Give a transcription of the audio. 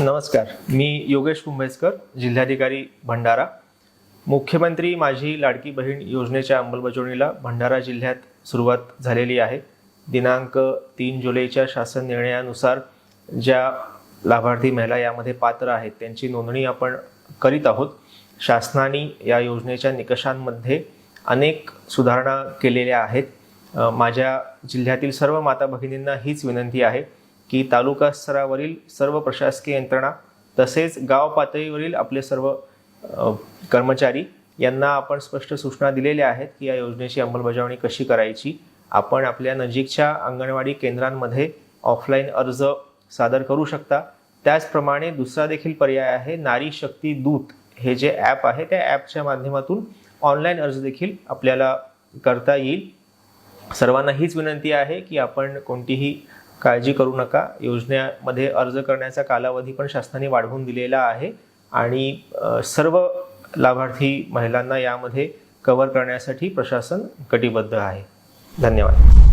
नमस्कार. मी योगेश कुंभेजकर जिल्हाधिकारी भंडारा. मुख्यमंत्री माझी लाडकी बहीण योजनेच्या अंमलबजावणीला भंडारा जिल्ह्यात सुरुवात झालेली आहे. दिनांक तीन जुलैच्या शासन निर्णयानुसार ज्या लाभार्थी महिला यामध्ये पात्र आहेत त्यांची नोंदणी आपण करीत आहोत. शासनाने या योजनेच्या निकषांमध्ये अनेक सुधारणा केलेल्या आहेत. माझ्या जिल्ह्यातील सर्व माता भगिनींना हीच विनंती आहे. की तालुका स्तरावरील सर्व प्रशासकीय यंत्रणा तसेच गाव पातळीवरील आपले सर्व कर्मचारी यांना आपण स्पष्ट सूचना दिलेल्या आहेत की या योजनेची अंमलबजावणी कशी करायची? आपण आपल्या नजीकच्या अंगणवाडी केंद्रांमध्ये ऑफलाईन अर्ज सादर करू शकता. त्याचप्रमाणे दुसरा देखील पर्याय आहे नारी शक्ती दूत हे जे ॲप आहे त्या ॲपच्या माध्यमातून ऑनलाईन अर्ज देखील आपल्याला करता येईल. सर्वांना हीच विनंती आहे की आपण कोणतीही काळजी करू नका. योजनेमध्ये अर्ज करण्याचा कालावधी पण शासनाने वाढवून दिलेला आहे आणि सर्व लाभार्थी महिलांना यामध्ये कव्हर करण्यासाठी प्रशासन कटिबद्ध आहे. धन्यवाद.